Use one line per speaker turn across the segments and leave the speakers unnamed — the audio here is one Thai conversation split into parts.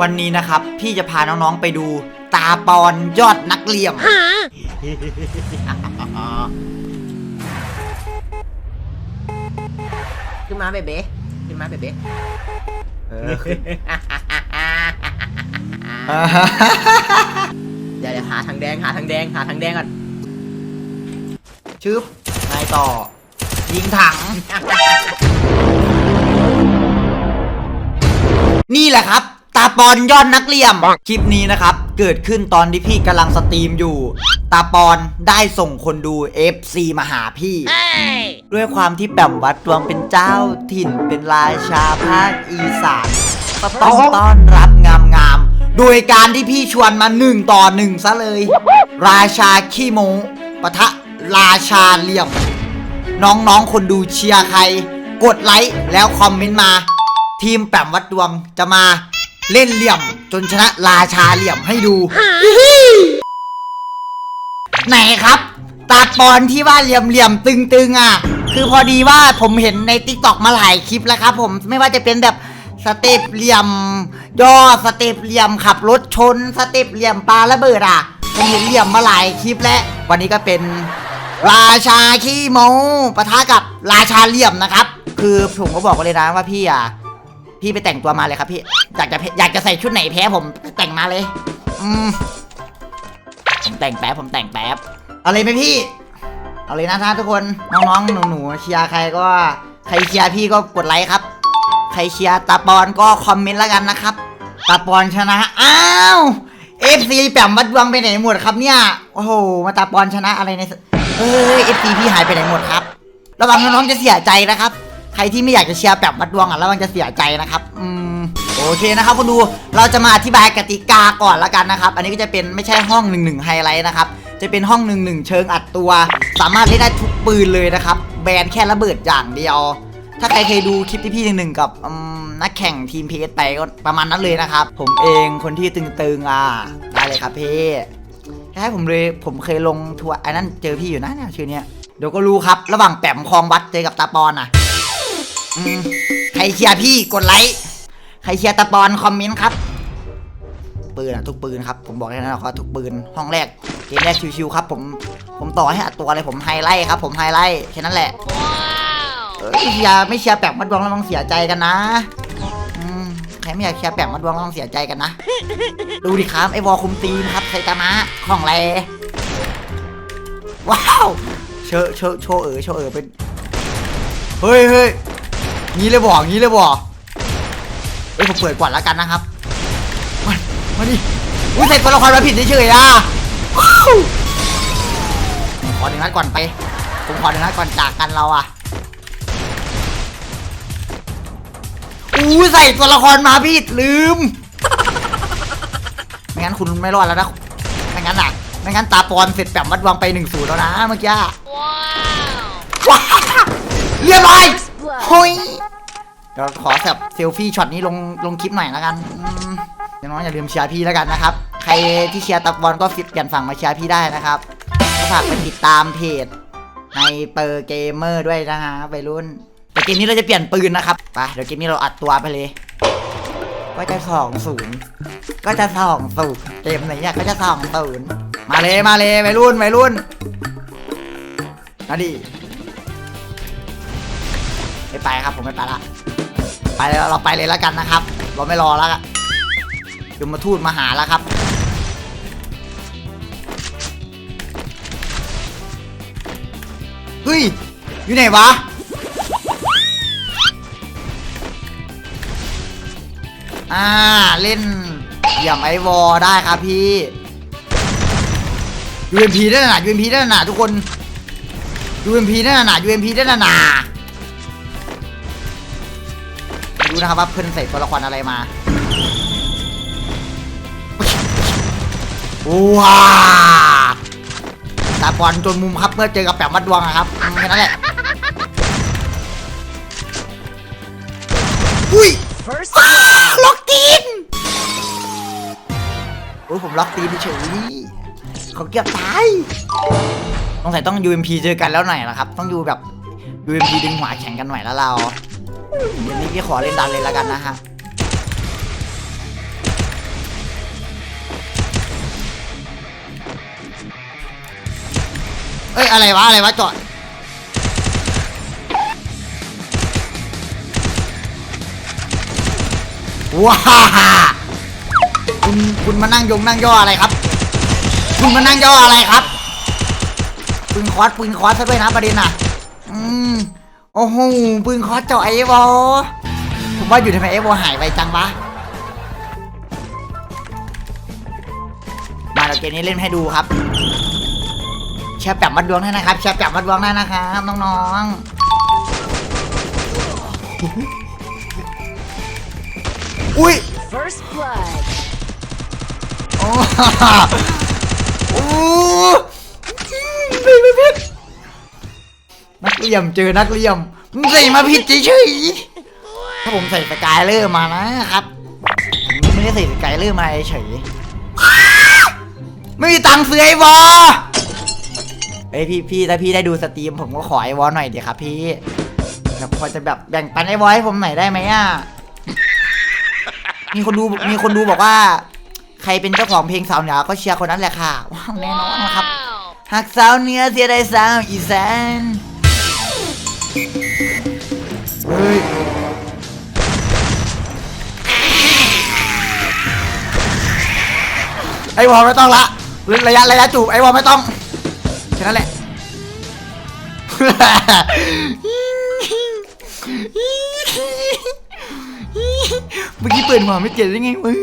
วันนี้นะครับ พี่จะพาน้องๆไปดู ตาปอนยอดนักเรียม
ขึ้นมาเบเบ้ขึ้นมาเบเบ้
เออขึ้น
เดี๋ยวเดี๋ยวหาทางแดงหาทางแดงหาทางแดงก่อน
ชึบนายต่อ ยิงถัง นี่แหละครับตาปอนยอดนักเรียม คลิปนี้นะครับ เกิดขึ้นตอนที่พี่กำลังสตรีมอยู่ ตาปอนได้ส่งคนดู FC มาหาพี่ ด้วยความที่แปมวัดดวงเป็นเจ้าถิ่นเป็นราชาภาคอีสานก็ต้องต้อนรับงามงามๆโดยการที่พี่ชวนมาหนึ่งต่อหนึ่งซะเลย ราชาขี้โมปะทะราชาเหลี่ยม น้องๆคนดูเชียร์ใคร กดไลค์แล้วคอมเมนต์มา ทีมแปมวัดดวงจะมา เล่นเหลี่ยมจนชนะราชาเหลี่ยมให้ดู ไหนครับ ตาปอนที่ว่าเหลี่ยมเหลี่ยมๆตึงๆอะ คือพอดีว่าผมเห็นในติ๊กต็อกมาหลายคลิปแล้วครับ ผมไม่ว่าจะเป็นแบบสเต็ปเหลี่ยม ย่อสเต็ปเหลี่ยมขับรถชน สเต็ปเหลี่ยมปลาระเบิดอะผมเห็นเหลี่ยมมาหลายคลิปแล้ววันนี้ก็เป็น ราชาขี้โมปะทะกับราชาเหลี่ยมนะครับ คือผมก็บอกเลยนะว่าพี่อะ พี่ไปแต่งตัวมาเลยครับพี่อยากจะอยากจะใส่ชุดไหนแพ้ผมแต่งมาเลย อืมผมแต่งแป๊บผมแต่งแป๊บเอาเลยไหมพี่ เอาเลยนะท่านทุกคนน้องๆหนูๆเชียร์ใครก็ใครเชียร์พี่ก็กดไลค์ครับ ใครเชียร์ตาปอนก็คอมเมนต์แล้วกันนะครับตาปอนชนะอ้าวเอฟซีแปมวัดดวงไปไหนหมดครับเนี่ยโอ้โหมาตาปอนชนะอะไรในเฮ้ยเอฟซีพี่หายไปไหนหมดครับ ระวังน้องๆจะเสียใจนะครับ รที่ไม่อยากจะเชียร์แปมวัดดวงอะระวังจะเสียใจนะครับอืมโอเคนะครับคุณดูเราจะมาอธิบายกติกาก่อนละกันนะครับ อันนี้ก็จะเป็นไม่ใช่ห้องหนึ่งหนึ่งไฮไลท์นะครับจะเป็นห้องหนึ่งหนึ่งเชิงอัดตัว สามารถเล่นได้ทุกปืนเลยนะครับแบนแค่ระเบิดอย่างเดียว ถ้าใครเคยดูคลิปที่พี่หนึ่งหนึ่งกับนักแข่งทีมพีเอสไปก็ประมาณนั้นเลยนะครับ ผมเองคนที่ตึงๆอะได้เลยครับพี่ให้ผมเลยผมเคยลงทัวร์ไอ้นั่นเจอพี่อยู่นะเนี่ยชื่อเนี้ยเดี๋ยวก็รู้ครับ ระหว่างแปมคลองวัดเจอกับตาปอนอะ อืมใครเชียร์พี่กดไลค์ ใครเชียร์ตาปอนคอมเมนต์ครับ ปืนอะทุกปืนครับ ผมบอกแค่นั้นนะครับทุกปืน ห้องแรก เกมแรกชิวๆครับ ผม ผมต่อให้อัดตัวเลยผมไฮไลท์ครับ ผมไฮไลท์แค่นั้นแหละเออเชียร์ไม่เชียร์แปมมัดดวงแล้วต้องเสียใจกันนะอืมใครไม่อยากเชียร์แปมมัดดวงแล้วต้องเสียใจกันนะ ดูดิครับไอวอลคุมทีมครับไซตามะของแรว้าว เชอเชอโชว์เอ๋อโชว์เอ๋อเป็น เฮ้ยเฮ้ย งี้เลยบอกงี้เลยบอกเอ้ยผมเปิดก่อนแล้วกันนะครับมามาดิอุ้ยใส่ตัวละครมาผิดเฉยๆอะว้าวผมขอหนึ่งนัดก่อนไป ผมขอหนึ่งนัดก่อนจากกันเราอะอู้ใส่ตัวละครมาผิดลืม ไม่งั้นคุณไม่รอดแล้วนะ ไม่งั้นอะ ไม่งั้นตาปอนเสร็จแบบมัดวางไปหนึ่งศูนย์แล้วนะเมื่อกี้อะว้าวเรียบร้อยเฮ้ยเดี๋ยวขอแบบเซลฟี่ช็อตนี้ลงลงคลิปหน่อยแล้วกันอย่างน้อยอย่าลืมเชียร์พี่แล้วกันนะครับ ใครที่เชียร์ตาปอนก็ฟิตเปลี่ยนฝั่งมาเชียร์พี่ได้นะครับก็ฝากไปติดตามเพจในเปอร์เกมเมอร์ด้วยนะฮะไปรุ่นแต่เกมนี้เราจะเปลี่ยนปืนนะครับไปเดี๋ยวเกมนี้เราอัดตัวไปเลย ก็จะสองศูนย์ก็จะสองศูนย์เกมไหนเนี่ยก็จะสองศูนย์มาเลยมาเลยวัยรุ่นวัยรุ่นมาดิไม่ไปครับผมไม่ไปละ ไปเลยเราไปเลยแล้วกันนะครับ เราไม่รอแล้วอะยมมาทูตมาหาแล้วครับ เฮ้ย อยู่ไหนวะ อ่า เล่นอย่างไอวอได้ครับพี่ UMP ได้หนา UMP ได้หนาทุกคน UMP ได้หนา UMP ได้หนา นะครับว่าเพื่อนใส่ตัวละครอะไรมา ว้าตาบอลจนมุมครับเพื่อเจอกับแปมมัดดวงนะครับแค่นั้นแหละอุ้ย
first
ล็อกตีนโอ้ยผมล็อกตีนเฉยเขาเกือบตายต้องใส่ต้อง UMP เจอกันแล้วหน่อยนะครับ ต้องอยู่แบบ UMP ดึงหัวแข่งกันหน่อยแล้วเรา เดี๋ยวนี้พี่ขอเล่นดันเลยละกันนะฮะเอ้ยอะไรวะอะไรวะจอดว้าคุณคุณมานั่งยงนั่งย่ออะไรครับ คุณมานั่งย่ออะไรครับปืนคอสปืนคอสซะด้วยนะประเด็นอะ อืม โอ้โหปืนคอสเจาะไอ้วอผมว่าอยู่ทำไมไอ้วอหายไปจังวะมาเราเกมนี้เล่นให้ดูครับแชร์แปบมัดดวงได้นะครับแชร์แปบมัดดวงได้นะครับน้องๆอุ้ย
First blood.
โอ้โอ้ กเลี่ยมเจอนักเลี่ยมมึงใส่มาผิดเฉยๆถ้าผมใส่สกายเลอร์มานะครับผมไม่ได้ใส่สกายเลอร์มาเฉยไม่มีตังค์ซื้อไอ้วอเอ้ยพี่พี่ถ้าพี่ได้ดูสตรีมผมก็ขอไอ้วอหน่อยดีครับพี่แบบพอจะแบบแบ่งปันไอ้วอให้ผมหน่อยได้ไหมอะมีคนดูมีคนดูบอกว่า ใครเป็นเจ้าของเพลงสาวเหนือก็เชียร์คนนั้นแหละค่ะว้าวแน่นอนนะครับหักสาวเหนือเสียไดายสาวอีสาน เฮ้ยไอวอลไม่ต้องละระยะระยะจูบไอวอลไม่ต้องแค่นั้นแหละเมื่อกี้เปิดหัวไม่เจ็บได้ไงมึง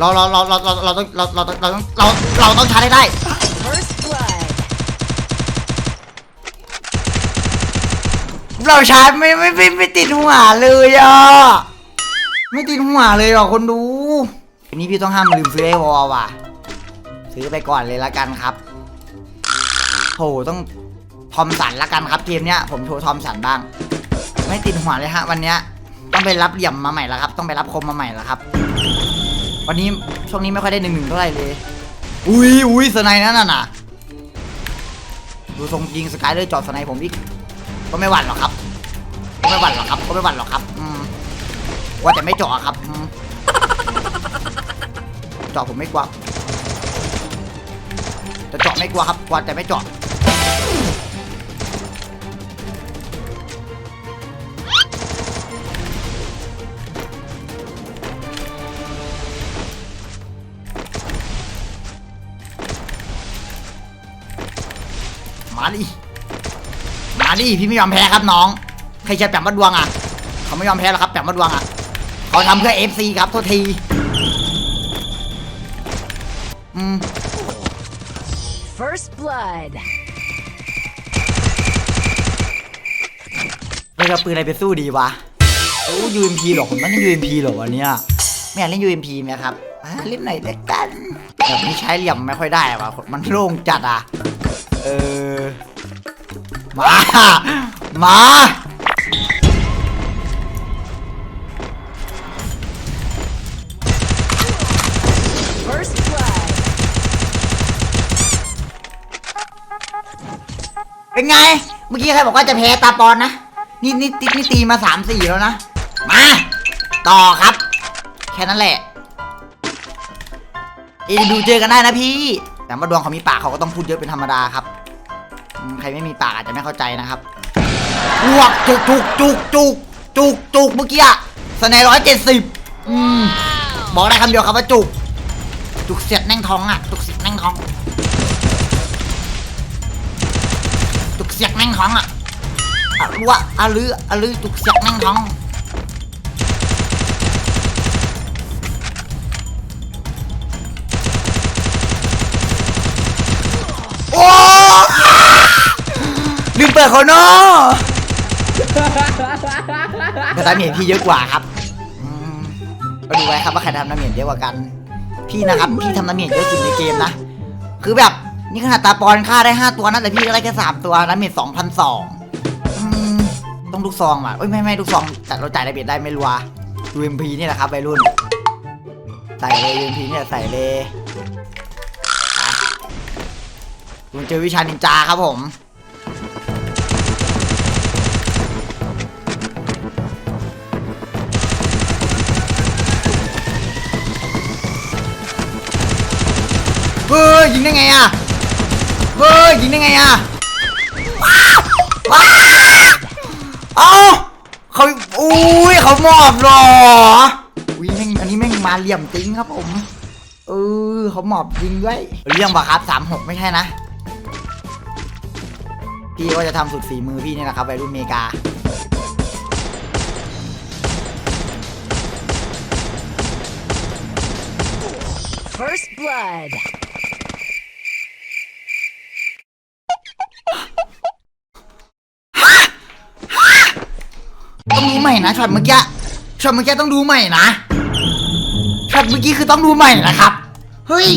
เราเราเราเราเราเราต้องเราเราเราต้องเราเราต้องชาร์จให้ได้
First blood.
เราชาร์จไม่ไม่ไม่ไม่ติดหัวเลยอะไม่ติดหัวเลยอะคนดูอันนี้พี่ต้องห้ามลืมซื้อไอวอลว่ะ ซื้อไปก่อนเลยละกันครับโหต้องทอมสันละกันครับเกมเนี้ยผมโชว์ทอมสันบ้าง ไม่ติดหัวเลยฮะวันเนี้ยต้องไปรับเหลี่ยมมาใหม่แล้วครับ ต้องไปรับคมมาใหม่แล้วครับ วันนี้ช่วงนี้ไม่ค่อยได้หนึ่งหนึ่งเท่าไหร่เลย อุ้ยอุ้ยสไนด์นั่นน่ะ ดูทรงยิงสกายเลยจอดสไนด์ผมอีก ก็ไม่หวั่นหรอกครับ ก็ไม่หวั่นหรอกครับ ก็ไม่หวั่นหรอกครับ อืม ว่าแต่ไม่เจาะครับเจาะผมไม่กลัวจะเจาะไม่กลัวครับกลัวแต่ไม่เจาะ มาดิ มาดิพี่ไม่ยอมแพ้ครับน้อง ใครจะแปมมาดวงอะ เขาไม่ยอมแพ้หรอกครับแปมมาดวงอะ เขาทำเพื่อ FC ครับโทษที อืม
First blood.
เราจะเอาปืนอะไรไปสู้ดีวะโอ้ UMP หรอผมต้องเล่น UMP หรอวันเนี้ยไม่อยากเล่น UMP ไหมครับอะเล่นไหนอยละกันแบบนี้ใช้เหลี่ยมไม่ค่อยได้ว่ะมันโล่งจัดอะ เออ มา มา
First blood.
เป็นไง เมื่อกี้ใครบอกว่าจะแพ้ตาปอนนะ นี่นี่นี่นี่ตีมาสามสี่แล้วนะ มา ต่อครับ แค่นั้นแหละเอดูเจอกันได้นะพี่ แต่มาดวงเขามีปากเขาก็ต้องพูดเยอะเป็นธรรมดาครับ ใครไม่มีปากอาจจะไม่เข้าใจนะครับอ้วกจุกจุกจุกจุกจุกจุกเมื่อกี้อะสไนร้อยเจ็ดสิบอืมบอกได้คำเดียวครับว่าจุก จุกเสียดแน่งท้องอะจุกเสียดแน่งท้อง จุกเสียกแม่งท้องอะอะรัวอะลืออะลือจุกเสียกแม่งท้อง ลืมเปิดโคโน่แต่ตาเหมียนพี่เยอะกว่าครับอืมาดูไว้ครับว่าใครทำน้ำเหมียนเยอะกว่ากัน พี่นะครับพี่ทำน้ำเหมียนเยอะสุดในเกมนะ คือแบบนี่ขนาดตาปอนฆ่าได้ห้าตัวนะแต่พี่ก็ได้แค่สามตัวน้ำเหมียนสองพันสองต้องลูกซองว่ะเอ้ยไม่ไม่ลูกซองแต่เราจ่ายระเบียดได้ไม่รัว UMP นี่แหละครับวัยรุ่น ใส่เลย UMP เนี่ยใส่เลยคุณเจอวิชานินจาครับผม งได้ไงอะเฮ้ยยิงได้ไงอะว้าวเอ้าเขาอุ้ยเขาหมอบหรออุ้ยแม่งอันนี้แม่งมาเหลี่ยมจริงครับผมเออเขาหมอบจริงด้วยเรื่องปะครับสามหกไม่ใช่นะพี่ก็จะทำสุดฝีมือพี่นี่แหละครับวัยรุ่นเมกา
First blood.
ต้องดูใหม่นะช็อตเมื่อกี้ช็อตเมื่อกี้ต้องดูใหม่นะช็อตเมื่อกี้คือต้องดูใหม่นะครับ เฮ้ย